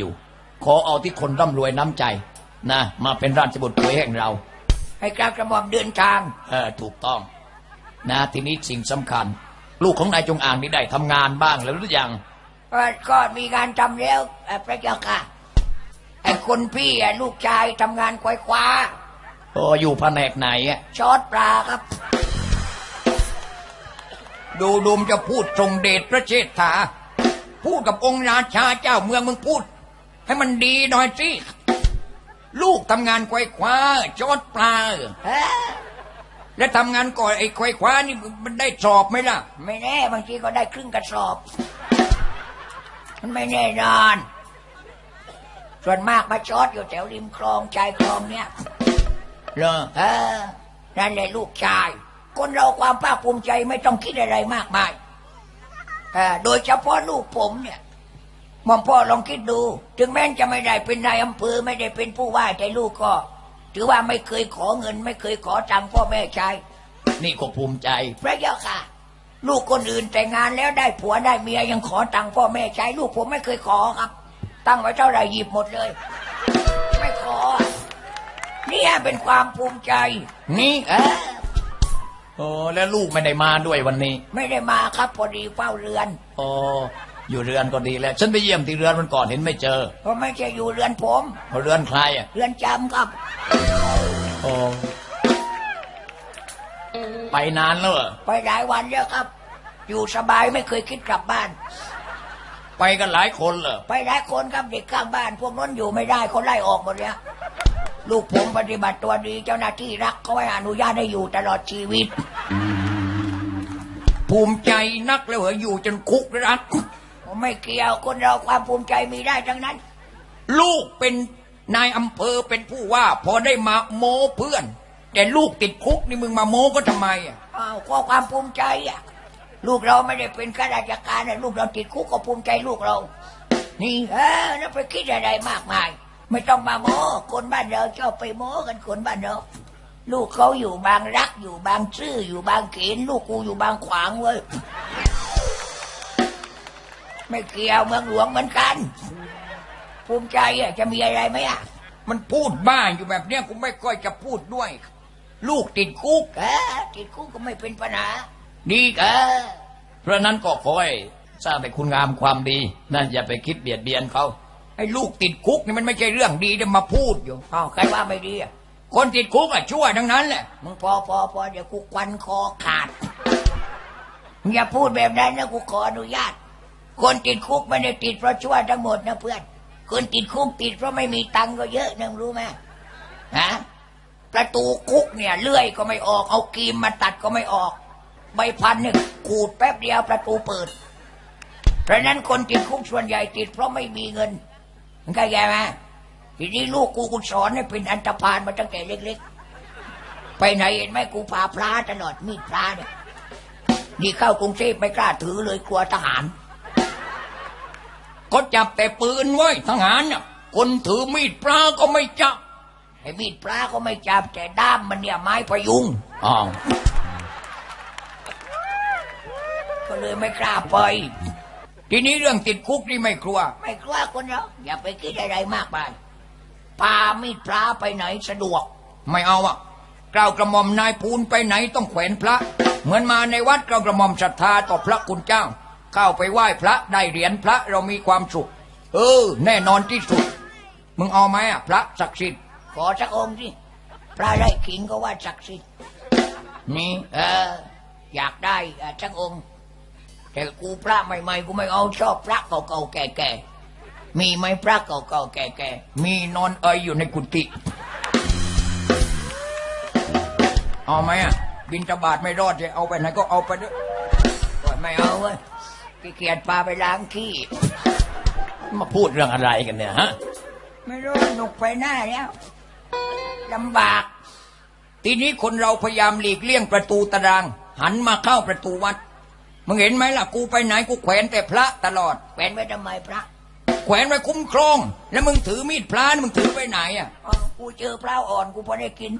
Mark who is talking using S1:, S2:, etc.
S1: อยู่ ขอเอาที่คนร่ำรวยน้ำใจนะมาเป็นราชบุตรเขยแห่งเรา
S2: ให้กล้าวกระหม่อมเดินทาง
S1: เออถูกต้อง นะทีนี้สิ่งสำคัญ ลูกของนายจงอางนี่ได้ทำงานบ้างแล้วหรือยัง
S2: ก็ก็มีการทำแล้วเอ่อพระเจ้าค่ะไอ้คนพี่อะลูกชายทำงานควายคว้า
S1: โอ้อยู่แผนกไหนอะ
S2: ชอดปลาครับ
S1: ดูดูมนจะพูดทรงเดชพระเชษฐา พูดกับองค์ราชาเจ้าเมืองมึงพูด ให้มันดีหน่อยสิลูกทำงานควายคว้าจอดปลา
S2: เอ้อ
S1: แล้วทำงานก่อนไอ้ควายคว้านี่มันได้สอบไหมล่ะ
S2: ไม่แน่บางทีก็ได้ครึ่งกระสอบ มันไม่แน่นอน ส่วนมากมาชอดอยู่แถวริมคลองชายคลองเนี่ย
S1: เหรอ
S2: เออนั่นแหละลูกชาย คนเราความภาคภูมิใจไม่ต้องคิดอะไรมากมายเออโดยเฉพาะลูกผมเนี่ย หมอมพ่อลองคิดดู ถึงแม้จะไม่ได้เป็นนายอำเภอไม่ได้เป็นผู้ว่าแต่ลูกก็ ถือว่าไม่เคยขอเงิน ไม่เคยขอตังค์พ่อแม่ใช้
S1: นี่ก็ภูมิใจ
S2: พระเจ้าค่ะ ลูกคนอื่นแต่งงานแล้วได้ผัวได้เมียยังขอตังค์พ่อแม่ใช้ลูกผมไม่เคยขอครับ ตั้งไว้เท่าไหร่หยิบหมดเลย ไม่ขอเนี่ยเป็นความภูมิใจ
S1: นี่
S2: เออ
S1: โอ้แล้วลูกไม่ได้มาด้วยวันนี้
S2: ไม่ได้มาครับพอดีเฝ้าเรือน
S1: โอ้ อยู่เรือนก็ดีแล้ว ฉันไปเยี่ยมที่เรือนมันก่อนเห็นไม่เจอ
S2: เพราะไม่ใช่อยู่เรือนผม
S1: เอาเรือนใครอะ
S2: เรือนจำครับ
S1: โอ้ไปนานแล้วเหรอ
S2: ไปหลายวันแล้วครับ อยู่สบายไม่เคยคิดกลับบ้าน
S1: ไปกันหลายคนเหรอ
S2: ไปหลายคนครับเด็กข้างบ้าน พวกนั้นอยู่ไม่ได้เขาไล่ออกหมดแล้วลูกผมปฏิบัติตัวดีเจ้าหน้าที่รักเขาให้อนุญาตให้อยู่ตลอดชีวิต
S1: ภูมิใจนักแล้วเหรออยู่จนคุกรัก
S2: ผม ไม่เกี่ยวคนเราความภูมิใจมีได้ทั้งนั้น
S1: ลูกเป็นนายอำเภอเป็นผู้ว่า พอได้มาโม้เพื่อน แต่ลูกติดคุกนี่มึงมาโม้ก็ทำไมอะ
S2: อ้าวก็ความภูมิใจอะลูกเราไม่ได้เป็นข้าราชการนะลูกเราติดคุกก็ภูมิใจลูกเรา นี่เออแล้วไปคิดอะไรมากมาย ไม่ต้องมาโม้คนบ้านเราชอบไปโม้กันคนบ้านเราลูกเขาอยู่บางรักอยู่บางซื่ออยู่บางเขนลูกกูอยู่บางขวางเว้ย ไม่เกี่ยวเมืองหลวงเหมือนกัน ภูมิใจอะจะมีอะไรไหมอะ
S1: มันพูดบ้าอยู่แบบเนี้ยกูไม่ค่อยจะพูดด้วย ลูกติดคุก
S2: เออติดคุกก็ไม่เป็นปัญหา
S1: ดี
S2: เออ
S1: เพราะนั้นก็ขอให้สร้างแต่คุณงามความดีนั่นอย่าไปคิดเบียดเบียนเขาไอ้ลูกติดคุกนี่มันไม่ใช่เรื่องดีจะมาพูดอยู่
S2: อ้าวใครว่าไม่ดีอะ
S1: คนติดคุกอะชั่วทั้งนั้นแหละ
S2: มึงพอพอพอเดี๋ยวกูควันคอขาดมึงอย่าพูดแบบนั้นนะกูขออนุญาต คนติดคุกไม่ได้ติดเพราะชั่วทั้งหมดนะเพื่อน คนติดคุกติดเพราะไม่มีตังค์ก็เยอะนึงรู้ไหมฮะประตูคุกเนี่ยเลื่อยก็ไม่ออก เอากรีมมาตัดก็ไม่ออก ใบพันเนี่ยขูดแป๊บเดียวประตูเปิด เพราะนั้นคนติดคุกส่วนใหญ่ติดเพราะไม่มีเงินมึงเข้าใจไหมทีนี้ลูกกูกูสอนให้เป็นอันตพาลมาตั้งแต่เล็ก ๆ ไปไหนเห็นไหมกูพาพระตลอดมีดพระเนี่ยนี่เข้ากรุงเทพไม่กล้าถือเลยกลัวทหาร
S1: ก็จับแต่ปืนไว้ทหารน่ะคนถือมีดปลาก็ไม่จับ
S2: ไอ้มีดพระก็ไม่จับแต่ด้ามมันเนี่ยไม้พยุง
S1: อ้าว
S2: ก็เลยไม่กล้าไป
S1: ทีนี้เรื่องติดคุกนี่ไม่กลัว
S2: ไม่กลัวคนเราอย่าไปคิดอะไรมากไปพามีดพระไปไหนสะดวก
S1: ไม่เอาอะกล่าวกระหม่อมนายพูนไปไหนต้องแขวนพระ เหมือนมาในวัดกล่าวกระหม่อมศรัทธาต่อพระคุณเจ้า เข้าไปไหว้พระได้เหรียญพระเรามีความสุข เออ แน่นอนที่สุด มึงเอาไหมอะ พระศักดิ์สิทธิ์
S2: ขอสักองค์สิพระได้ขิงก็ว่าศักดิ์สิทธิ์
S1: นี่
S2: เออ อยากได้อะสักองค์แต่กูพระใหม่ๆกูไม่เอาชอบพระเก่าๆแก่ๆมีไหมพระเก่าๆแก่ๆ
S1: มีนอนเอยอยู่ในกุฏิเอาไหมอะบินตบาทไม่รอดจะเอาไปไหนก็เอาไปด้วย
S2: ไม่เอาเว้ย ขี้เกียจพาไปล้างขี้
S1: มาพูดเรื่องอะไรกันเนี่ยฮะ
S2: ไม่รู้หนุกไปหน้าแล้วลำบาก
S1: ทีนี้คนเราพยายามหลีกเลี่ยงประตูตาราง หันมาเข้าประตูวัด มึงเห็นไหมล่ะ กูไปไหนกูแขวนแต่พระตลอด
S2: แขวนไว้ทำไมพระ
S1: แขวนไว้คุ้มครอง แล้วมึงถือมีดพระนี่มึงถือไปไหนอะ
S2: อ๋อกูเจอพระอ่อนกูพอได้กิน